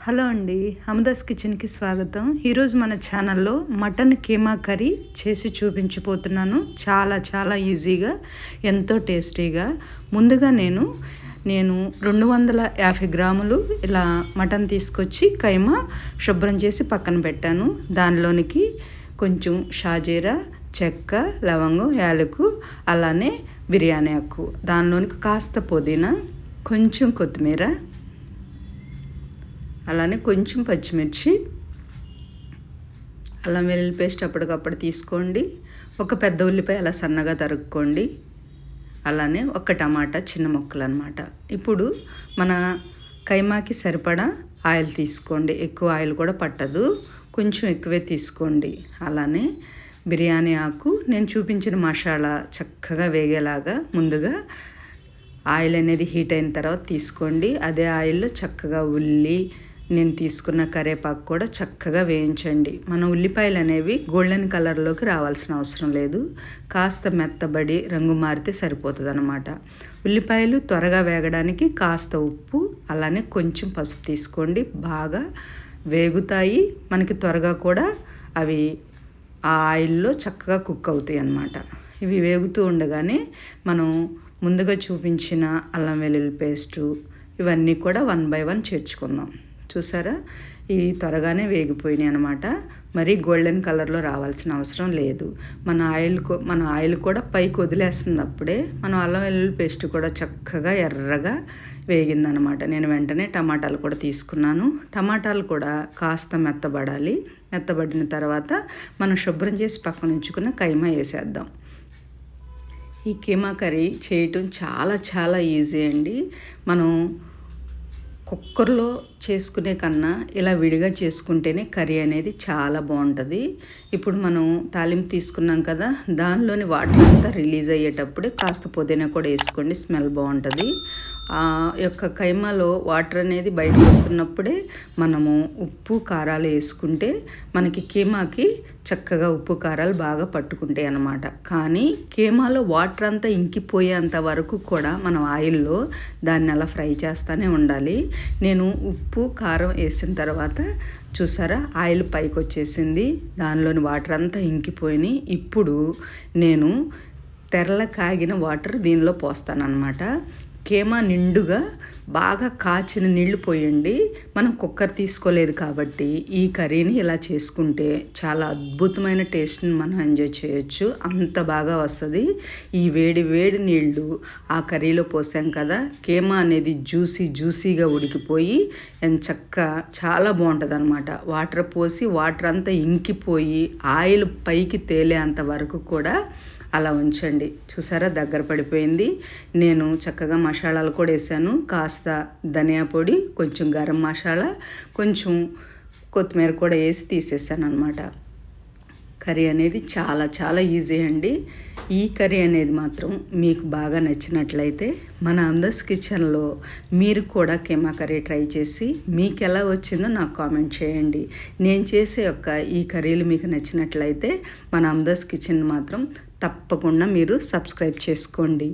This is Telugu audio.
హలో అండి హమదాస్ కిచెన్కి స్వాగతం. ఈరోజు మన ఛానల్లో మటన్ కీమా కర్రీ చేసి చూపించిపోతున్నాను చాలా చాలా ఈజీగా ఎంతో టేస్టీగా. ముందుగా నేను నేను రెండు వందల యాభై గ్రాములు ఇలా మటన్ తీసుకొచ్చి కైమా శుభ్రం చేసి పక్కన పెట్టాను. దానిలోనికి కొంచెం షాజీరా చెక్క లవంగం యాలకు అలానే బిర్యానీ ఆకు. దానిలోనికి కాస్త పుదీనా కొంచెం కొత్తిమీర అలానే కొంచెం పచ్చిమిర్చి అల్లం వెల్లుల్లి పేస్ట్ అప్పటికప్పుడు తీసుకోండి. ఒక పెద్ద ఉల్లిపాయ అలా సన్నగా తరుక్కోండి. అలానే ఒక టమాటా చిన్న ముక్కలు అనమాట ఇప్పుడు మన కైమాకి సరిపడా ఆయిల్ తీసుకోండి. ఎక్కువ ఆయిల్ కూడా పట్టదు. కొంచెం ఎక్కువే తీసుకోండి. అలానే బిర్యానీ ఆకు నేను చూపించిన మసాలా చక్కగా వేగేలాగా ముందుగా ఆయిల్ అనేది హీట్ అయిన తర్వాత తీసుకోండి. అదే ఆయిల్లో చక్కగా ఉల్లి నేను తీసుకున్న కరేపాకు కూడా చక్కగా వేయించండి. మన ఉల్లిపాయలు అనేవి గోల్డెన్ కలర్లోకి రావాల్సిన అవసరం లేదు. కాస్త మెత్తబడి రంగు మారితే సరిపోతుంది అనమాట ఉల్లిపాయలు త్వరగా వేగడానికి కాస్త ఉప్పు అలానే కొంచెం పసుపు తీసుకోండి. బాగా వేగుతాయి. మనకి త్వరగా కూడా అవి ఆ ఆయిల్లో చక్కగా కుక్ అవుతాయి అన్నమాట. ఇవి వేగుతూ ఉండగానే మనం ముందుగా చూపించిన అల్లం వెల్లుల్లి పేస్టు ఇవన్నీ కూడా వన్ బై వన్ చేర్చుకుందాం. చూసారా? ఇవి త్వరగానే వేగిపోయినాయి అనమాట మరి గోల్డెన్ కలర్లో రావాల్సిన అవసరం లేదు. మన ఆయిల్ మన ఆయిల్ కూడా పైకి వదిలేస్తుంది అప్పుడే. మనం అల్లం వెల్లుల్లి పేస్ట్ కూడా చక్కగా ఎర్రగా వేగిందనమాట నేను వెంటనే టమాటాలు కూడా తీసుకున్నాను. టమాటాలు కూడా కాస్త మెత్తబడాలి. మెత్తబడిన తర్వాత మనం శుభ్రం చేసి పక్కన ఉంచుకున్న కైమా వేసేద్దాం. ఈ కీమా కర్రీ చేయటం చాలా చాలా ఈజీ అండి. మనం కుక్కర్లో చేసుకునే కన్నా ఇలా విడిగా చేసుకుంటేనే కర్రీ అనేది చాలా బాగుంటుంది. ఇప్పుడు మనం తాలింపు తీసుకున్నాం కదా దానిలోని వాటర్ అంతా రిలీజ్ అయ్యేటప్పుడే కాస్త పుదీనా కూడా వేసుకోండి స్మెల్ బాగుంటుంది. యొక్క కైమాలో వాటర్ అనేది బయటకు వస్తున్నప్పుడే మనము ఉప్పు కారాలు వేసుకుంటే మనకి కీమాకి చక్కగా ఉప్పు కారాలు బాగా పట్టుకుంటాయి అన్నమాట. కానీ కీమాలో వాటర్ అంతా ఇంకిపోయేంత వరకు కూడా మనం ఆయిల్లో దాన్ని అలా ఫ్రై చేస్తూనే ఉండాలి. నేను ఉప్పు కారం వేసిన తర్వాత చూసారా? ఆయిల్ పైకి వచ్చేసింది. దానిలోని వాటర్ అంతా ఇంకిపోయినాయి. ఇప్పుడు నేను తెరల కాగిన వాటర్ దీనిలో పోస్తానన్నమాట. కేమ నిండుగా బాగా కాచిన నీళ్ళు పోయండి. మనం కుక్కర్ తీసుకోలేదు కాబట్టి ఈ కర్రీని ఇలా చేసుకుంటే చాలా అద్భుతమైన టేస్ట్ని మనం ఎంజాయ్ చేయొచ్చు. అంత బాగా వస్తుంది. ఈ వేడి వేడి నీళ్ళు ఆ కర్రీలో పోసాం కదా కేమ అనేది జ్యూసీ జ్యూసీగా ఉడికిపోయి చక్క చాలా బాగుంటుంది అనమాట వాటర్ పోసి వాటర్ అంతా ఇంకిపోయి ఆయిల్ పైకి తేలేంత వరకు కూడా అలా ఉంచండి. చూసారా దగ్గర పడిపోయింది. నేను చక్కగా మసాలాలు కూడా వేసాను. కాస్త ధనియా పొడి కొంచెం గరం మసాలా కొంచెం కొత్తిమీర కూడా వేసి తీసేసాను అనమాట కర్రీ అనేది చాలా చాలా ఈజీ అండి. ఈ కర్రీ అనేది మాత్రం మీకు బాగా నచ్చినట్లయితే మన అందస్ కిచెన్లో మీరు కూడా కెమా కర్రీ ట్రై చేసి మీకు ఎలా వచ్చిందో నాకు కామెంట్ చేయండి. నేను చేసే యొక్క ఈ కర్రీలు మీకు నచ్చినట్లయితే మన అందస్ కిచెన్ మాత్రం తప్పకుండా మీరు సబ్స్క్రైబ్ చేసుకోండి.